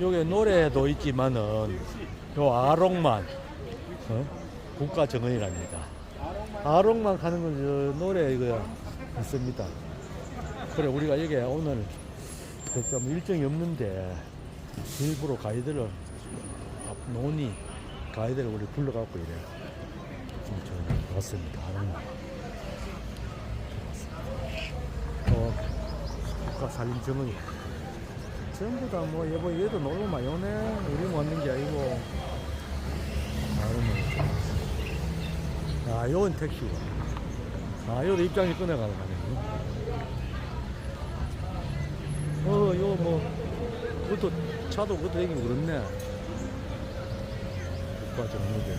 여기 노래도 있지만은 요 아롱만 어? 국가 정원이랍니다. 아롱만 가는 건저 노래 이거 있습니다. 그래 우리가 여기 오늘 그뭐 일정이 없는데 일부러 가이드를 앞 논이 가이드를 우리 불러갖고 이래 저는 왔습니다. 아롱만. 또 국가 산림 정원이 전부 다 뭐 여보 얘도 놀러 많이 오네 우리 왔는 게 아니고. 아 요건 택시고 아 요도 입장이 끊어가는 거네. 어요뭐 그것도 차도 그것도 얘기 그렇네. 국가 정무대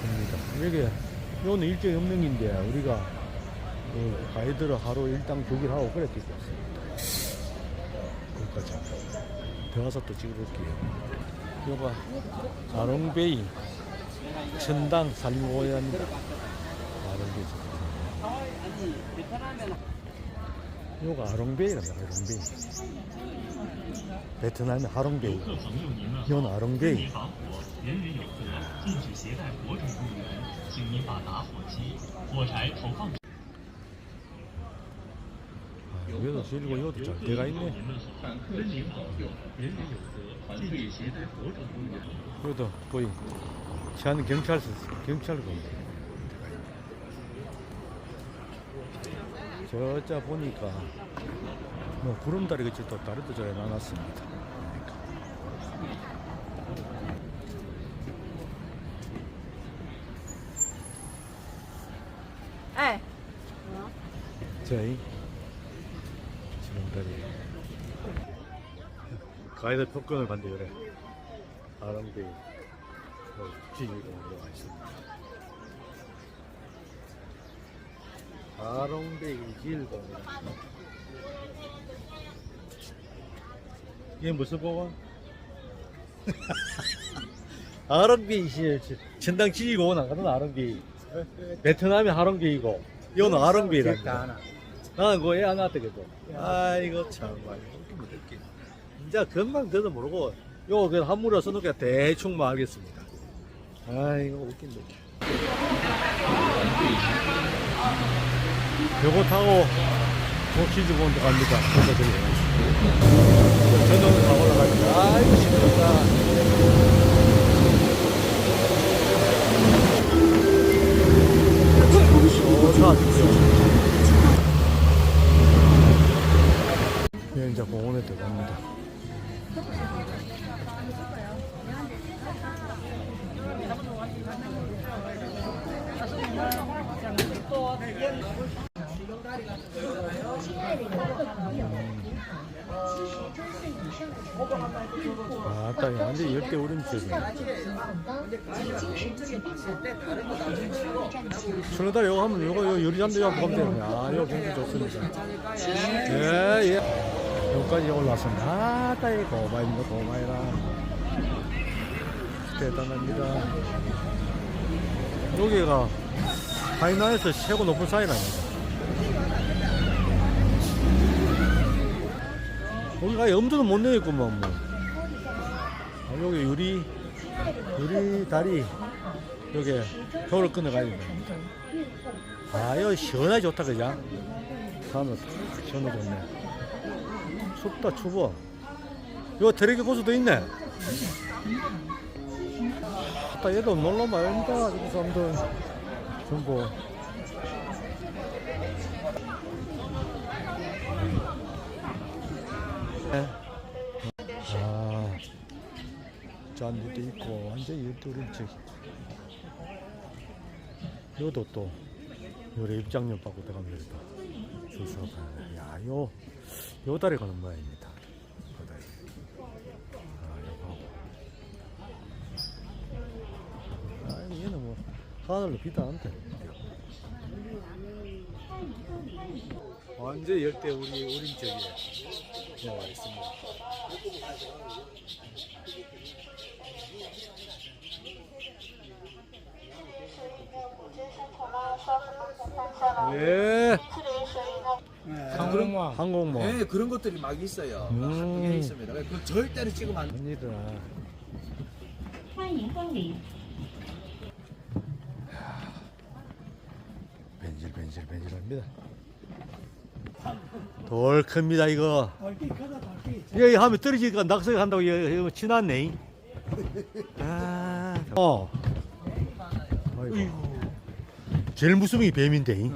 겁니다. 여기 요는 일정이 없는 긴데 우리가 그 가이드를 하루 일당 두기를 하고 그랬기 때문에 거기까지 들어가서 또 찍어볼게요. 요가 아롱베이 천당 산림공원입니다. 아롱베이. 요가 아롱베이랍니다. 아롱베이. 베트남의 아롱베이. 요는 아롱베이. 여기도 질고 여기도 잘 때가 있네 그래도 거의 지하는 경찰서 경찰로 저자 보니까 뭐 구름다리 그치 또 다리도 저에 나눴습니다 에. 네. 저희 가이드 표권을 받는데 그래. 아랑비 지휘공으로 와 있습니다 아롱베이 길공 이게 무슨 공원? 아롱베이 시 천당 지휘공원 안 가는 아롱베이 베트남이 아롱베이고 이거는 아롱베이랍니다 아, 그거 애안 낳았다겠도. 아이고, 정말. 진짜 금방 들도 모르고, 요거 그냥 한물어 써놓으니까 대충 뭐 알겠습니다. 아이고, 웃긴다. 요거 타고, 도키즈 본드 갑니다. 그래서 그래요. 전용 타고 올라갑니다. 아이고. 좋다, 진짜. 여행자 공원에 들어갑니다. 아, 딱 완전 열대 우림집이네.春다리 요거 하면 요거 요 유리잔도 요거 보면 되네. 아, 요거 굉장히 좋습니다. 예, 예. 여기까지 올라왔습니다. 아, 따이 고마입니다, 고마이라. 대단합니다. 여기가 하이나에서 최고 높은 사이랍니다. 여기가 염두는 못 내겠구만, 뭐. 아, 여기 유리, 유리 다리, 여기 겨울 끊어가야 된다. 아, 여기 시원하게 좋다, 그죠? 산을 탁 시원해 좋네. 춥다, 추워. 이거 드래기 고수도 있네. 아따, 얘도 놀러 말입니다. 이 사람들. 전부. 네. 아, 잔디도 있고, 완전히 열두른 척. 이것도 또, 요래 입장료 받고 들어가면 또, 줄 서고 가네. 야, 요, 요 다리 가는 모양입니다. 요 다리. 아, 요거 하고. 아, 얘는 뭐, 하늘로 비도 안 돼. 완전 열대 우리 우림 지역에 나와 있습니다. 예. 항공모. 항공모. 네, 그런 것들이 막 있어요. 음. 그게 있습니다. 그 절대로 찍으면 안 됩니다. 벤질벤질벤질합니다. 돌 큽니다 이거. 여기 하면 떨어지니까 낙서 한다고 이거, 이거 치났네. 아, 어. 아이고. 제일 무서운 게 뱀인데.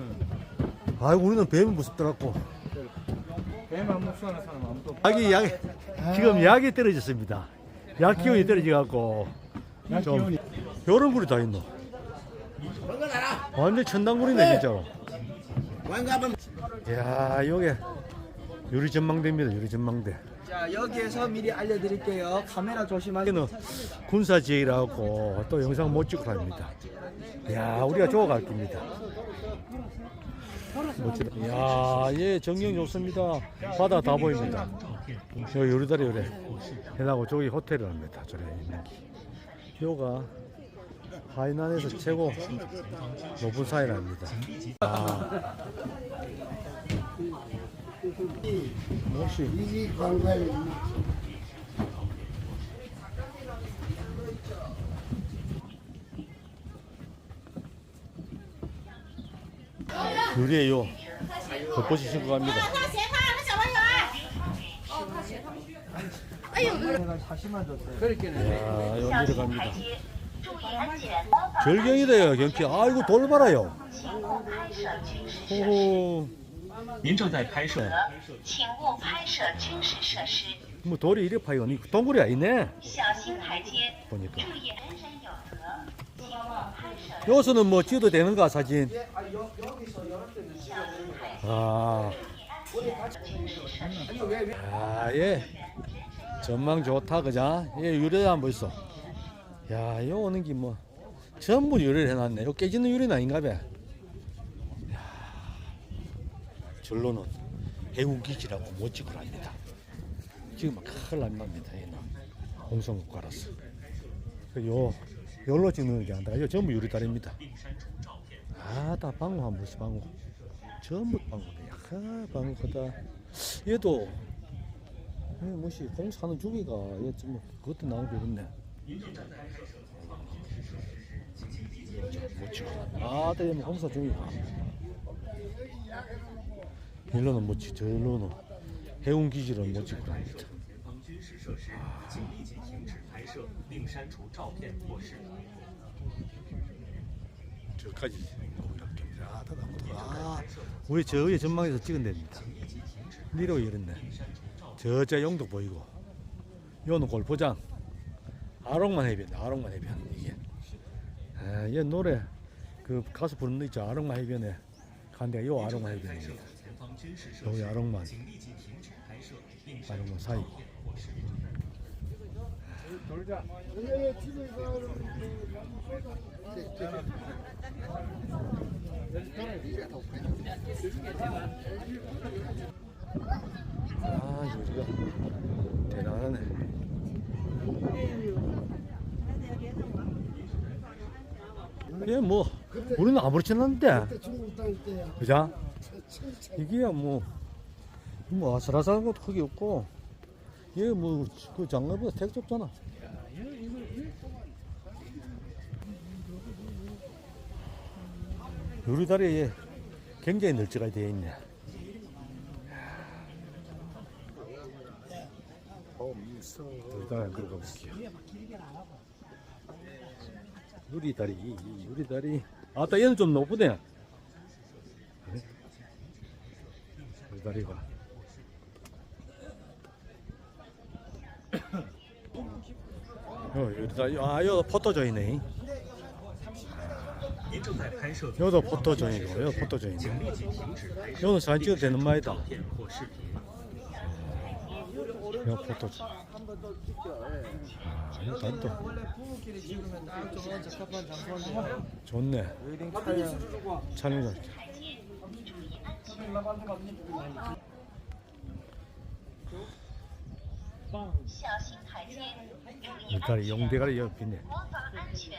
아이고 우리는 뱀이 무섭더라고. 배만 무수하는 사람 아무도 약이 약 지금 약이 떨어졌습니다. 약 기운이 떨어져갖고 좀 요런 굴이 다 있노. 완전 천당굴이네 진짜로. 야 요게 유리 전망대입니다. 유리 전망대. 자, 여기에서 미리 알려드릴게요. 카메라 조심하세요. 여기는 군사 지역이라고 또 영상 못 찍고 합니다. 야 우리가 좋아갈 겁니다. 멋지다. 야, 예, 전경 좋습니다. 바다 다 보입니다. 저 요리다리 요래. 해나고 저기 호텔이랍니다. 저래 있는 게. 요가 하이난에서 최고 노부사이랍니다. 아. 멋이 그래요? 벚꽃이 신고 갑니다. 아, 여기로 갑니다. 注意安全。 절경이래요, 경치. 아이고, 돌 봐라요. 호호. 您正在拍摄请勿拍摄军事设施， 뭐 돌이 이래 파이고, 동굴이 아니네. 小心台阶， 보니까. 注意人身有责，请勿拍摄。 여기서는 뭐 찍어도 되는가, 사진? 아. 아, 예. 전망 좋다, 그자? 예, 유래 한번 있어. 야, 요 오는 게 뭐, 전부 유래를 해놨네. 요 깨지는 유래는 아닌가 봐. 야, 절로는 해운기지라고 못 합니다. 지금 막 큰일 납니다, 얘는. 공성국가라서. 그 요, 열로 찍는 게 아니라, 요 전부 유리다리입니다. 아, 다 방어 한 번씩 방어. 전부 방어네. 야, 방어 크다. 얘도, 얘 뭐시 공사하는 주기가, 얘 좀 그것도 나오고 그렇네. 아, 네, 뭐 때리면 검사 중이야. 일로는 못 치죠, 일로는. 해운 기지는 못 치고 다니다. 저까지 아, 아, 우리 저 위에 전망에서 찍은 데입니다. 니로 이랬네. 저자 용도 보이고, 요는 골포장. 아롱만 해변, 아롱만 해변 이게. 아, 이 노래 그 가수 부르는 데 있죠. 아롱만 해변에 간데 요 아롱만 해변입니다. 여기 아롱만, 아롱만 사이. 아 요리가 대단하네. 예, 뭐 우리는 아무렇지 않은데, 그자? 이게야 뭐, 뭐 아슬아슬한 것도 크게 없고, 얘뭐그 장갑보다 택 좁잖아. 요리다리에 굉장히 널찍하게 되어 있네. 요리다리 한번 들어가 볼게요. 유리다리 유리다리. 아따 얘는 좀 높으네. 유리다리가. 어, 유리다리 아 여기 포토져 있네. 여기도 포토존이고 여기 포토존이네. 여기는 사진 찍어도 되는 말이다. 오른쪽에 에어포터 한번 더 찍죠. 이거 여기는 간다. 원래 부부끼리 찍으면 딱 좋은 적합한 장소인데 좋네. 웨딩 촬영 촬영장. 여기 용대가리 옆에 있네.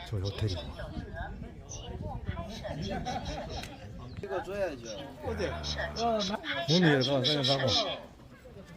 저 호텔이. 찍어줘야죠. 어디? 문 열고 그냥 가고.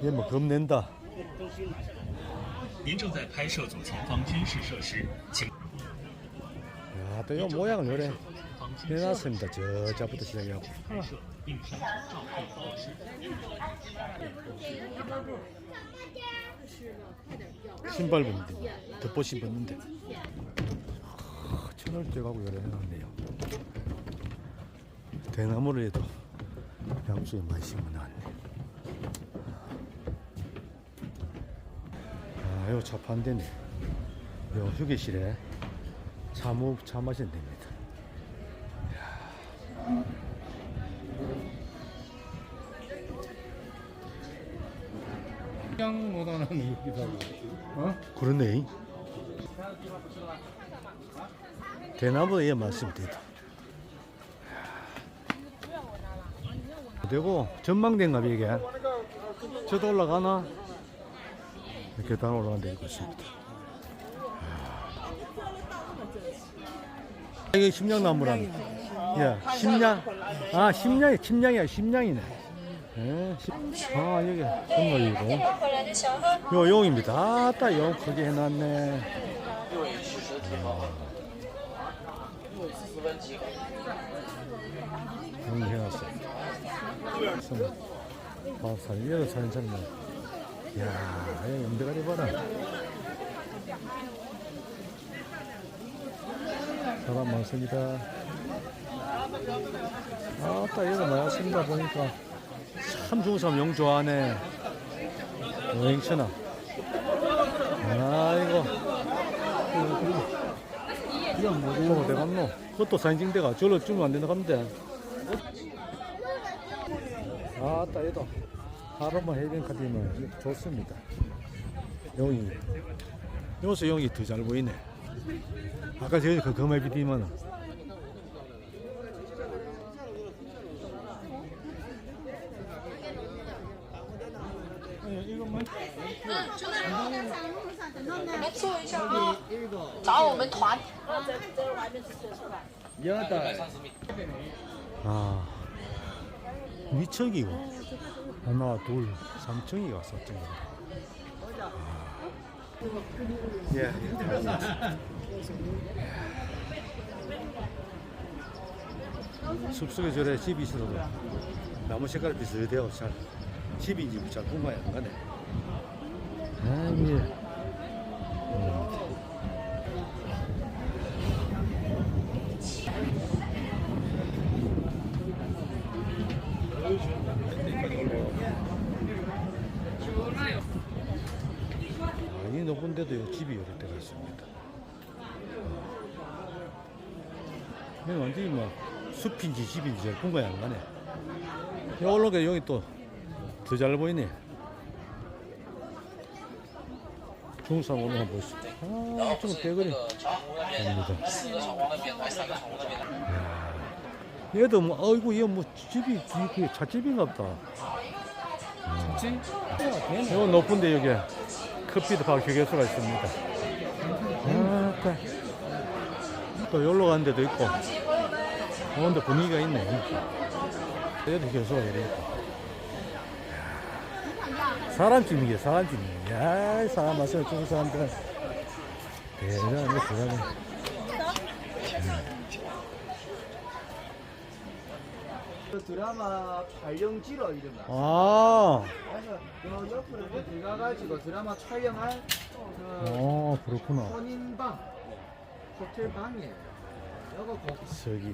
아유, 얘뭐 겁낸다. 您正在拍摄左前方军事设施，请 야, 또 이 모양을 요래 方军事 해놨습니다. 저자부터 시작해갖고. 拍摄并上传照片测试。 신발 벗는데, 덮옷이 벗는데. 아, 천을 떼가고 요래 해놨네요. 대나무를 해도 양쪽에 많이 심어놨네. 아, 요차 반대네. 요 휴게실에 차무, 차 마시면 됩니다. 그냥보다는 여기다 어? 그러네. 대나무에 말씀 되다. 되고 전망대인가 봐, 이게. 저도 올라가나? 계단 올라가는 데가 있습니다. 아. 이게 심양나무라는 예, 심양. 아 심양이 심양이야 심양이네. 예, 심, 아 여기 건물이고. 요 용입니다. 아따용 크게 해놨네. 여기 해놨어 3, 4, 5, 6, 7, 8, 9, 10 야, 이 염대가리 봐라. 사람 많습니다. 아따 여기 많았습니다. 보니까 참 좋은 사람 용 좋아하네. 여행천하. 아이고. 이건 뭐, 어디 갔노? 그것도 사진 찍대가 저로 주면 안 된다 가면 돼. 아따, 얘도 하르마 해변 카디면 좋습니다. 용이. 요새 용이 더 잘 보이네. 아까 저기 그 검에 비디면 여덟 아 미척이고 하나 둘 삼층이가 사층 예. 숲속에 저래 집이 있어도 나무 색깔 비슷해요. 잘 집인지 잘 공간이 안 가네. 아이 여기 완전히 뭐 숲인지 집인지 잘 공간이 안 가네. 여기 올라오니까 여기 또 더 잘 보이네. 중산 오늘 한번 보시죠. 아, 좀 대거리. 갑니다. 얘도 뭐, 어이구, 얘뭐 집이, 그 찻집인가 보다. 이건 높은데 여기 커피도 박 휴게소가 있습니다. 아, 또 여기로 가는 데도 있고. 오는데 분위기가 있네. 여기도 휴게소가 이래 있고. 사람 찍는 게 사람 찍는 게. 야, 사람 마시는 중국 사람들은 대단하네, 대단해. 그 드라마 촬영지로 이름 나. 아, 그래서 요 옆으로 이렇게 들어가가지고 드라마 촬영할 그 어, 그렇구나. 혼인방 호텔 방이에요. 서기.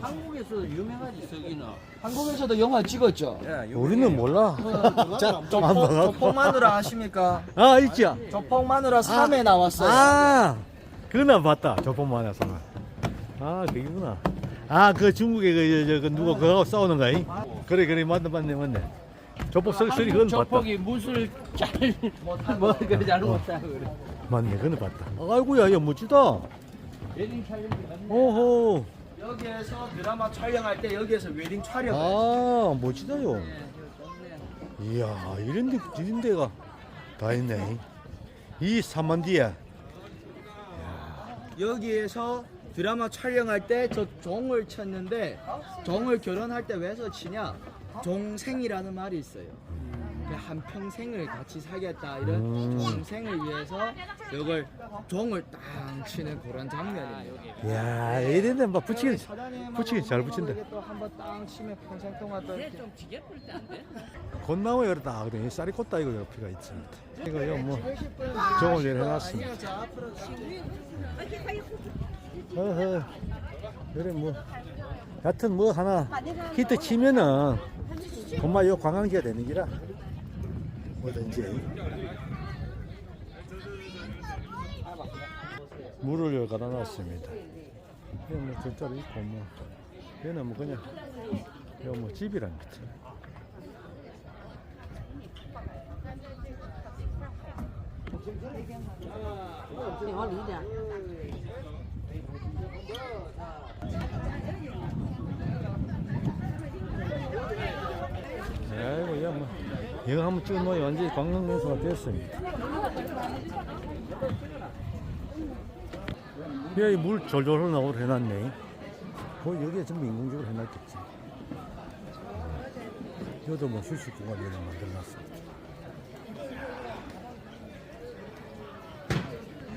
한국에서 유명하지 서기는. 한국에서도 영화 찍었죠. 우리는 몰라. 자, 좀안 봐갖고. 조폭 마누라 아십니까? 아, 있지야. 조폭 마누라 3에 나왔어요. 아, 그나 봤다. 조폭만 해서는. 아, 그게구나. 아, 그 중국에 그, 저, 그 누가 그거하고 싸우는 거이? 그래, 그래, 맞네, 맞네, 맞네. 조폭 설, 설이 그건 봤다. 조폭이 무술 잘 뭐 그래 잘 못하고 그래. 맞네, 그건 봤다. 아이고야, 야, 멋지다. 웨딩 촬영. 오호. 여기에서 드라마 촬영할 때 여기에서 웨딩 촬영. 아, 멋지다요. 이야, 이런 데, 이런 데가 다 있네. 이 사만디에. 여기에서 드라마 촬영할 때 저 종을 쳤는데 종을 결혼할 때 왜 서 치냐? 종생이라는 말이 있어요. 그한 평생을 같이 살겠다 이런 음. 종생을 위해서 이걸 종을 딱 치는 그런 장면이에요. 이야, 이런데 막 사장님 붙이기 잘 붙인다. 또 한번 딱 치면 평생 동안 또 이렇게 곤나무 열었다. 그래, 쌀이 꽂다 이거 옆에가 있습니다. 이거요, 뭐, 종을 어허. 그래, 뭐, 여튼 뭐 하나 히트 치면은, 정말 요 관광지가 되는 기라. 뭐든지. 물을 갖다 놨습니다. 이거 뭐 절자로 있고 뭐 얘는 뭐 그냥 이거 뭐 집이랍니다. 아이고 야 뭐. 이거 한번 찍어놓으면 완전히 관광 명소가 됐습니다. 야, 이물 졸졸 흘러나오고 해놨네. 뭐, 여기에 전부 인공적으로 해놨겠지. 여기도 뭐 휴식 공간을 만들어놨습니다.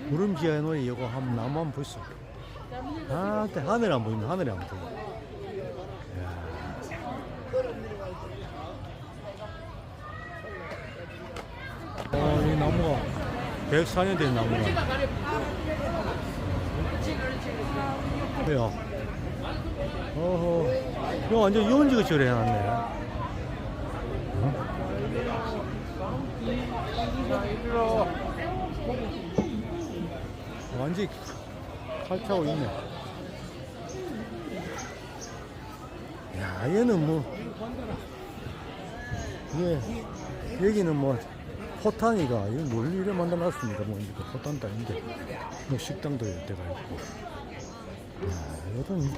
구름 지하에 놓여 이거 한번 나무 한번 보시오. 아, 하늘 안 보이네. 하늘이 안. 어, 이 나무가 104년 된 나무가. 왜요? 어허. 이거 완전 유원지가 저래 해놨네. 어? 완전히 칼차고 있네. 야, 얘는 뭐, 예, 여기는 뭐, 포탄이가, 이거 뭘 이래 만들어놨습니까? 뭐, 이거 포탄도 아닌데, 뭐, 식당도 여태가 있고. 야, 이거는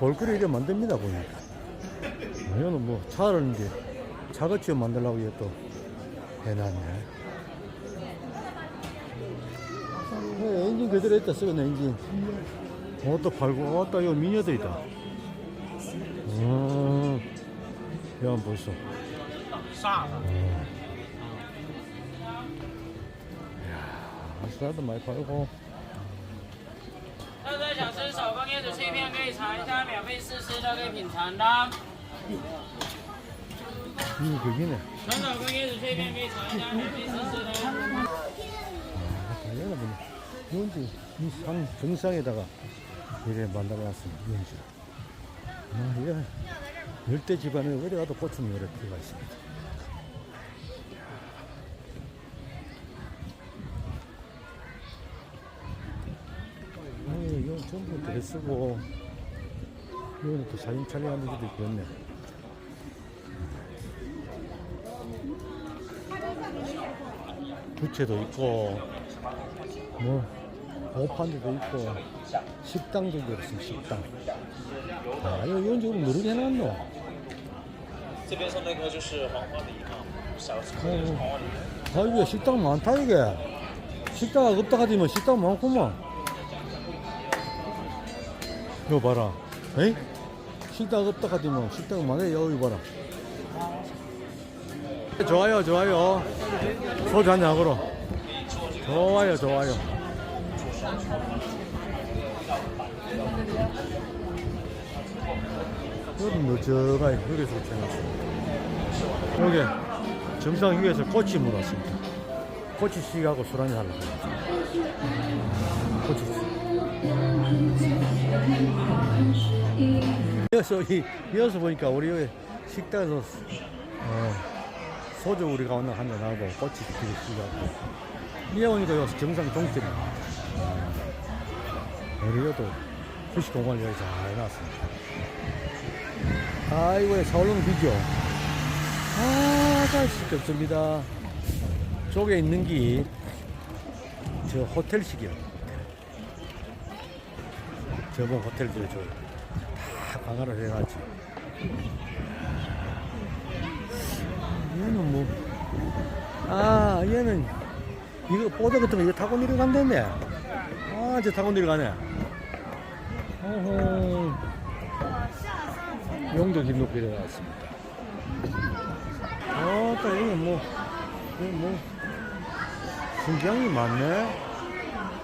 볼거리 이래 만듭니다, 보니까. 이거는 뭐, 차를 이제, 차거치에 만들려고 이게 또 해놨네. 네, 엔진 그대로 있다, 쓰는 엔진. 어, 또 팔고, 어, 또 이거 미녀들이다. 음, 이거 한번 보시오. 아 스라도 많이 팔고. 大家想吃手工椰子脆片可以尝一下，免费试吃的可以品尝的。 이거 거기네. 纯手工椰子脆片可以尝一下，免费试吃的。 얘가 뭐냐. 이런지, 이 산 정상에다가 이래 만들어놨습니다. 이런지. 아, 이게 열대 집안에 어디 가도 고추는 이래 필요가 있습니다. 전부 드레스고 여기는 또 사진 촬영하는 데도 있겠네. 부채도 있고 뭐 오판도 있고 식당도 있습니다 식당. 아 이거 이런 식으로 누르게 해놨노. 아, 아 이게 식당 많다 이게. 식당 없다 하지만 식당 많구만 이거 봐라. 에이? 식당 없다 하지만 식당 많아, 여기 봐라. 좋아요, 좋아요. 소주 한잔 하거라. 좋아요, 좋아요. 여기 늦어가 여기서 채놨어. 여기 정상 휴게소 꼬치 물었습니다. 꼬치 씨하고 술 한잔 하려고. 꼬치 씨. 이어서 이 이어서 보니까 우리 식당에서 어, 소주 우리가 오늘 한잔 하고 꼬치 기를 시작하고 이어 오니까 여기서 정상 종점이 우리 여도 후식공원을 여기 잘 해놨습니다. 아이고 서울은 비죠. 아, 갈수 없습니다. 쪽에 있는 게 저 호텔식이요. 저번 호텔들 저다 강화를 해놨지. 얘는 뭐, 아, 얘는 이거 보드 같은 거 이거 타고 내려간다네. 아, 저 타고 내려가네. 어허. 용도 김높이 들어갔습니다. 어, 또 여기는 뭐, 여기 뭐, 풍경이 많네.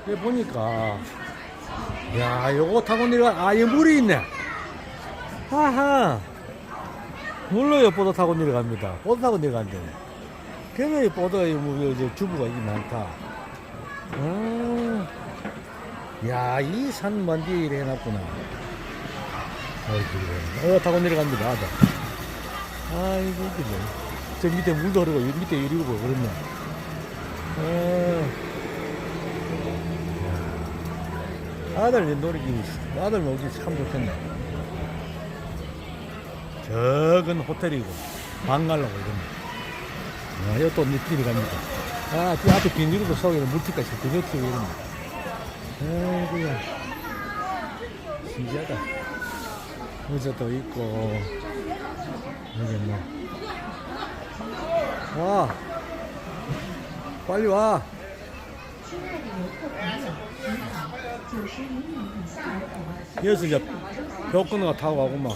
여기 보니까, 야, 요거 타고 내려가, 아, 여기 물이 있네. 하하. 물로 요 보드 타고 내려갑니다. 보드 타고 내려간대. 그래, 보드가, 뭐, 이제 주부가 이게 많다. 어, 야, 이 산 만디에 이래 해놨구나. 어이구, 어, 타고 내려갑니다. 아이고, 이게 뭐. 저 밑에 물도 흐르고, 요 밑에 유리고 뭐, 그렇네. 어. 아들 놀이기, 아들 놀기 참 좋겠네. 적은 호텔이고, 방 가려고 이러네. 아, 또 밑길이 갑니다. 아, 그 앞에 비닐도 속에는 물티까지 그거 튀고 이러네. 아이고야. 신기하다. 의자도 있고, 여기 뭐. 와. 빨리 와. 여기서 이제 벽 끊어 타고 가구만.